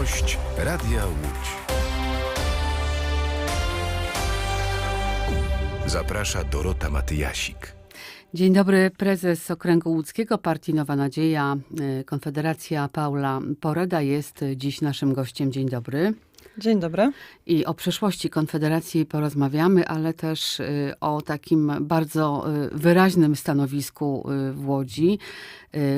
Gość Radia Łódź. Zaprasza Dorota Matyjasik. Dzień dobry, prezes Okręgu Łódzkiego Partii Nowa Nadzieja, y, Konfederacja Paula Poreda jest dziś naszym gościem. Dzień dobry. Dzień dobry. I o przyszłości Konfederacji porozmawiamy, ale też y, o takim bardzo y, wyraźnym stanowisku y, w Łodzi.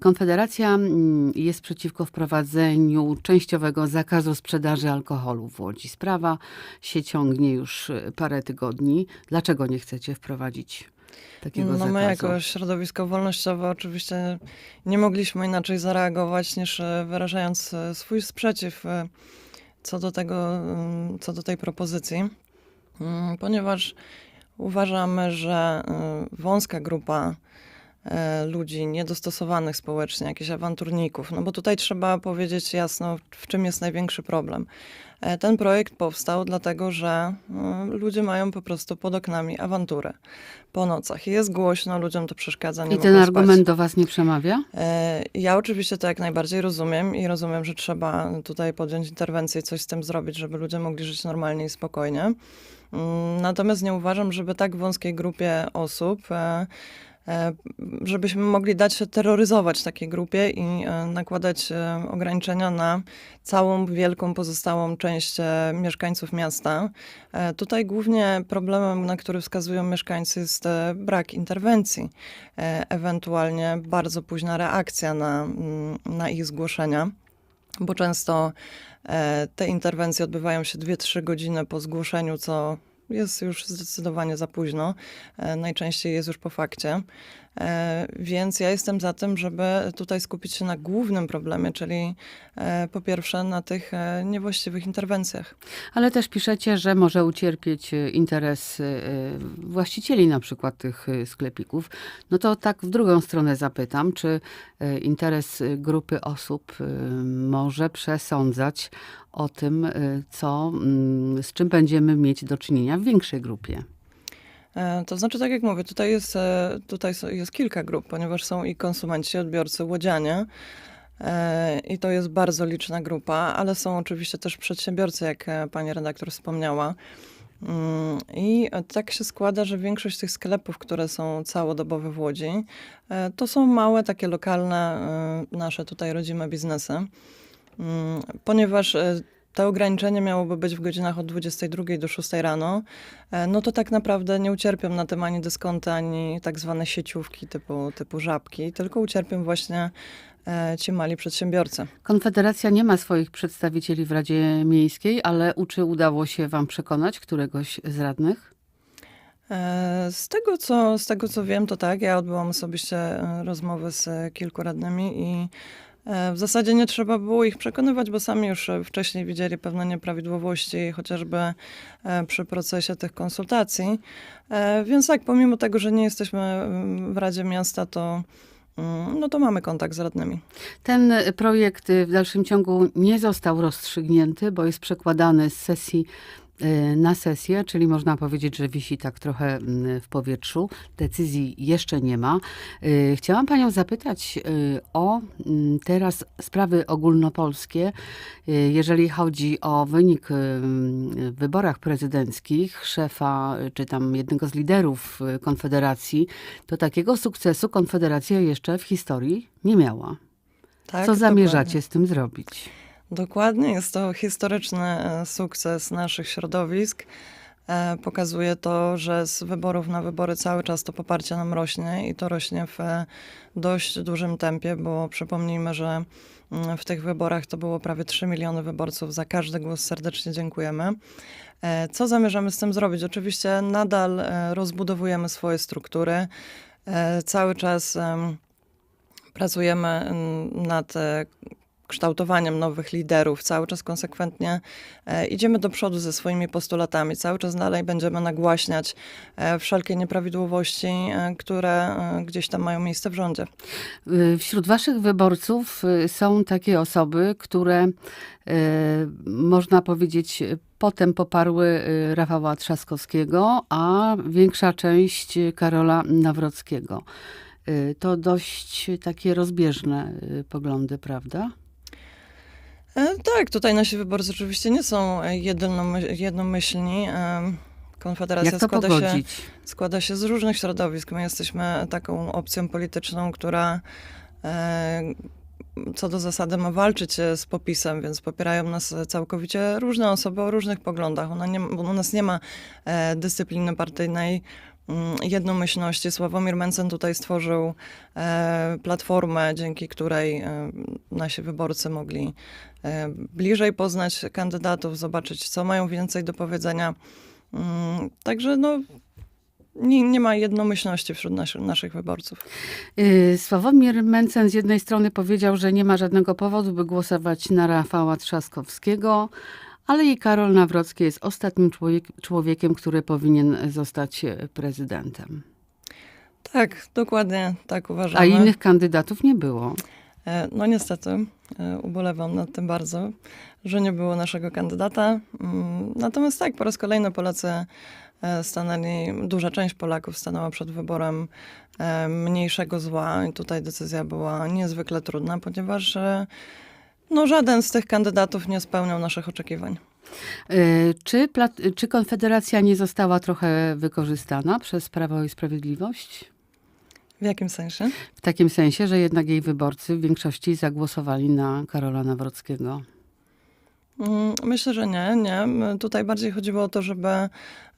Konfederacja mm, jest przeciwko wprowadzeniu częściowego zakazu sprzedaży alkoholu w Łodzi. Sprawa się ciągnie już parę tygodni. Dlaczego nie chcecie wprowadzić takiego No zakazu? my jako środowisko wolnościowe oczywiście nie mogliśmy inaczej zareagować niż wyrażając swój sprzeciw co do tego, mm, co do tej propozycji, Mm, ponieważ uważamy, że e, wąska grupa ludzi niedostosowanych społecznie, jakichś awanturników, no bo tutaj trzeba powiedzieć jasno, w czym jest największy problem. E, Ten projekt powstał dlatego, że e, ludzie mają po prostu pod oknami awanturę po nocach. Jest głośno, ludziom to przeszkadza, nie I ten argument spać. do was nie przemawia? E, Ja oczywiście to jak najbardziej rozumiem i rozumiem, że trzeba tutaj podjąć interwencję i coś z tym zrobić, żeby ludzie mogli żyć normalnie i spokojnie. Mm, Natomiast nie uważam, żeby tak wąskiej grupie osób, e, e, żebyśmy mogli dać się terroryzować takiej grupie i e, nakładać e, ograniczenia na całą wielką pozostałą część e, mieszkańców miasta. E, Tutaj głównie problemem, na który wskazują mieszkańcy, jest e, brak interwencji, e, ewentualnie bardzo późna reakcja na, mm, na ich zgłoszenia, bo często e, te interwencje odbywają się 2-3 godziny po zgłoszeniu, co jest już zdecydowanie za późno. E, Najczęściej jest już po fakcie. E, Więc ja jestem za tym, żeby tutaj skupić się na głównym problemie, czyli e, po pierwsze na tych e, niewłaściwych interwencjach. Ale też piszecie, że może ucierpieć interes właścicieli na przykład tych sklepików. No to tak w drugą stronę zapytam, czy interes grupy osób może przesądzać o tym, co, mm, z czym będziemy mieć do czynienia w większej grupie. E, To znaczy, tak jak mówię, tutaj jest, e, tutaj jest kilka grup, ponieważ są i konsumenci, odbiorcy, łodzianie. e, I to jest bardzo liczna grupa, ale są oczywiście też przedsiębiorcy, jak pani redaktor wspomniała. Mm, I tak się składa, że większość tych sklepów, które są całodobowe w Łodzi, to są małe, takie lokalne, nasze tutaj rodzime biznesy. Mm, Ponieważ e, to ograniczenie miałoby być w godzinach od 22 do 6 rano, e, no to tak naprawdę nie ucierpią na tym ani dyskonty, ani tak zwane sieciówki typu, typu żabki, tylko ucierpią właśnie e, ci mali przedsiębiorcy. Konfederacja nie ma swoich przedstawicieli w Radzie Miejskiej, ale czy udało się wam przekonać któregoś z radnych? E, Z tego, co, z tego, co wiem, to tak. Ja odbyłam osobiście e, rozmowy z e, kilku radnymi i w zasadzie nie trzeba było ich przekonywać, bo sami już wcześniej widzieli pewne nieprawidłowości, chociażby przy procesie tych konsultacji. Więc tak, pomimo tego, że nie jesteśmy mm, w Radzie Miasta, to, mm, no to mamy kontakt z radnymi. Ten projekt y, w dalszym ciągu nie został rozstrzygnięty, bo jest przekładany z sesji na sesję, czyli można powiedzieć, że wisi tak trochę mm, w powietrzu. Decyzji jeszcze nie ma. Y, Chciałam Panią zapytać y, o mm, teraz sprawy ogólnopolskie. Y, Jeżeli chodzi o wynik y, w wyborach prezydenckich szefa, y, czy tam jednego z liderów y, Konfederacji, to takiego sukcesu Konfederacja jeszcze w historii nie miała. Tak, Co zamierzacie dokładnie. z tym zrobić? Dokładnie, jest to historyczny e, sukces naszych środowisk. E, Pokazuje to, że z wyborów na wybory cały czas to poparcie nam rośnie i to rośnie w e, dość dużym tempie, bo przypomnijmy, że mm, w tych wyborach to było prawie 3 miliony wyborców. Za każdy głos serdecznie dziękujemy. Co zamierzamy z tym zrobić? Oczywiście nadal rozbudowujemy swoje struktury. Cały czas em, pracujemy mm, nad kształtowaniem nowych liderów, cały czas konsekwentnie e, idziemy do przodu ze swoimi postulatami, cały czas dalej będziemy nagłaśniać e, wszelkie nieprawidłowości, e, które gdzieś tam mają miejsce w rządzie. Wśród waszych wyborców są takie osoby, które można powiedzieć potem poparły Rafała Trzaskowskiego, a większa część Karola Nawrockiego. To dość takie rozbieżne poglądy, prawda? E, Tak, tutaj nasi wyborcy oczywiście nie są e, jednomyś- jednomyślni. E, Konfederacja składa się, składa się z różnych środowisk. My jesteśmy taką opcją polityczną, która co do zasady ma walczyć z popisem, więc popierają nas całkowicie różne osoby o różnych poglądach. Ona nie, u nas nie ma dyscypliny partyjnej, jednomyślności. Sławomir Mencen tutaj stworzył e, platformę, dzięki której e, nasi wyborcy mogli e, bliżej poznać kandydatów, zobaczyć, co mają więcej do powiedzenia. Mm, Także no, nie, nie ma jednomyślności wśród naszych, naszych wyborców. Y, Sławomir Mencen z jednej strony powiedział, że nie ma żadnego powodu, by głosować na Rafała Trzaskowskiego, ale i Karol Nawrocki jest ostatnim człowiek, człowiekiem, który powinien zostać e, prezydentem. Tak, dokładnie tak uważamy. A innych kandydatów nie było. E, No niestety, e, ubolewam nad tym bardzo, że nie było naszego kandydata. Mm, Natomiast tak, po raz kolejny Polacy stanęli, duża część Polaków stanęła przed wyborem mniejszego zła i tutaj decyzja była niezwykle trudna, ponieważ no, żaden z tych kandydatów nie spełniał naszych oczekiwań. Y, Czy, czy Konfederacja nie została trochę wykorzystana przez Prawo i Sprawiedliwość? W jakim sensie? W takim sensie, że jednak jej wyborcy w większości zagłosowali na Karola Nawrockiego. Mm, Myślę, że nie, nie. Tutaj bardziej chodziło o to, żeby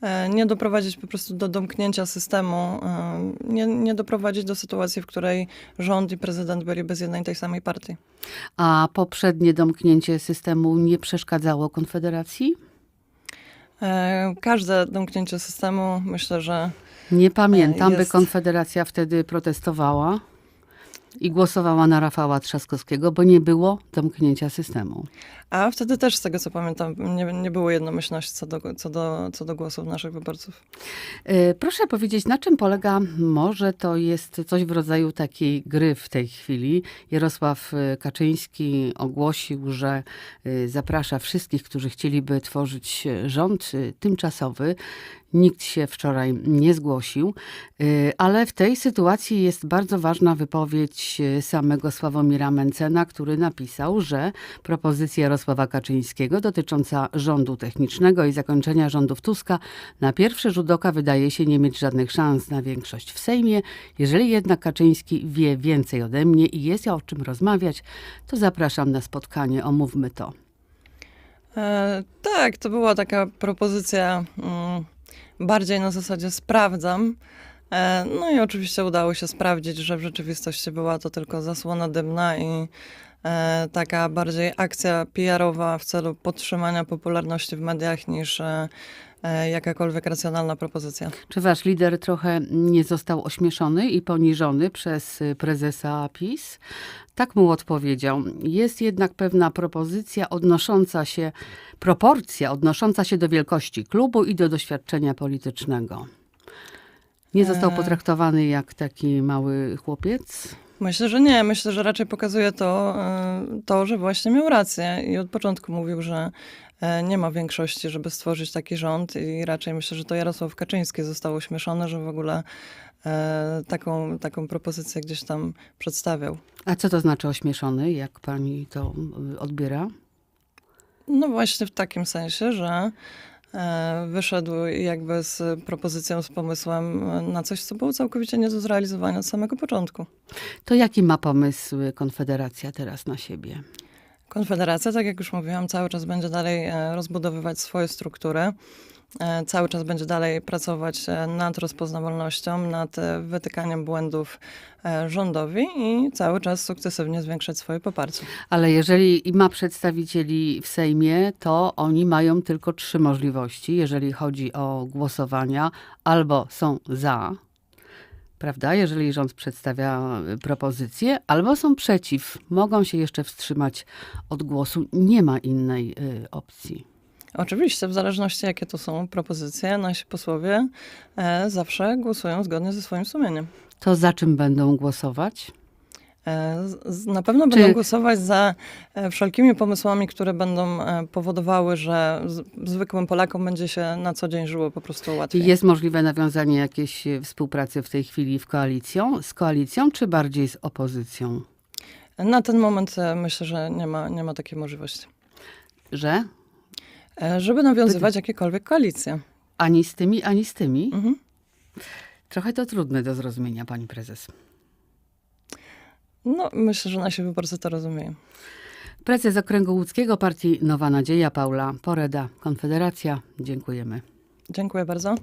e, nie doprowadzić po prostu do domknięcia systemu, e, nie, nie doprowadzić do sytuacji, w której rząd i prezydent byli bez jednej i tej samej partii. A poprzednie domknięcie systemu nie przeszkadzało Konfederacji? E, Każde domknięcie systemu myślę, że Nie pamiętam, by jest. Konfederacja wtedy protestowała i głosowała na Rafała Trzaskowskiego, bo nie było domknięcia systemu. A wtedy też, z tego co pamiętam, nie, nie było jednomyślności co do, co, do, co do głosów naszych wyborców. E, Proszę powiedzieć, na czym polega, może to jest coś w rodzaju takiej gry w tej chwili. Jarosław e, Kaczyński ogłosił, że e, zaprasza wszystkich, którzy chcieliby tworzyć rząd tymczasowy. Nikt się wczoraj nie zgłosił, ale w tej sytuacji jest bardzo ważna wypowiedź samego Sławomira Mencena, który napisał, że propozycja Jarosława Kaczyńskiego dotycząca rządu technicznego i zakończenia rządów Tuska na pierwszy rzut oka wydaje się nie mieć żadnych szans na większość w Sejmie. Jeżeli jednak Kaczyński wie więcej ode mnie i jest o czym rozmawiać, to zapraszam na spotkanie, omówmy to. E, tak, to była taka propozycja mm, bardziej na zasadzie sprawdzam. E, no i oczywiście udało się sprawdzić, że w rzeczywistości była to tylko zasłona dymna i e, taka bardziej akcja PR-owa w celu podtrzymania popularności w mediach niż e, jakakolwiek racjonalna propozycja. Czy wasz lider trochę nie został ośmieszony i poniżony przez prezesa PiS? Tak mu odpowiedział. Jest jednak pewna propozycja odnosząca się, proporcja odnosząca się do wielkości klubu i do doświadczenia politycznego. Nie został Eee. potraktowany jak taki mały chłopiec? Myślę, że nie. Myślę, że raczej pokazuje to, e, to, że właśnie miał rację i od początku mówił, że e, nie ma większości, żeby stworzyć taki rząd i raczej myślę, że to Jarosław Kaczyński został uśmieszony, że w ogóle e, taką, taką propozycję gdzieś tam przedstawiał. A co to znaczy ośmieszony? Jak pani to odbiera? No właśnie w takim sensie, że e, wyszedł jakby z propozycją, z pomysłem na coś, co było całkowicie nie do zrealizowania od samego początku. To jaki ma pomysł Konfederacja teraz na siebie? Konfederacja, tak jak już mówiłam, cały czas będzie dalej e, rozbudowywać swoje struktury. E, Cały czas będzie dalej pracować e, nad rozpoznawalnością, nad e, wytykaniem błędów rządowi i cały czas sukcesywnie zwiększać swoje poparcie. Ale jeżeli ma przedstawicieli w Sejmie, to oni mają tylko trzy możliwości, jeżeli chodzi o głosowania. Albo są za, prawda, jeżeli rząd przedstawia propozycję, albo są przeciw. Mogą się jeszcze wstrzymać od głosu. Nie ma innej y, opcji. Oczywiście, w zależności jakie to są propozycje, nasi posłowie e, zawsze głosują zgodnie ze swoim sumieniem. To za czym będą głosować? E, Na pewno Czy- będą głosować za e, wszelkimi pomysłami, które będą e, powodowały, że zwykłym Polakom będzie się na co dzień żyło po prostu łatwiej. Jest możliwe nawiązanie jakiejś współpracy w tej chwili w koalicją, z koalicją, czy bardziej z opozycją? Na ten moment myślę, że nie ma, nie ma takiej możliwości. Że Żeby nawiązywać jakiekolwiek koalicje. ani z tymi, ani z tymi. Mhm. Trochę to trudne do zrozumienia, pani prezes. No, myślę, że nasi wyborcy to rozumieją. Prezes Okręgu Łódzkiego Partii Nowa Nadzieja, Paula Poreda, Konfederacja. Dziękujemy. Dziękuję bardzo.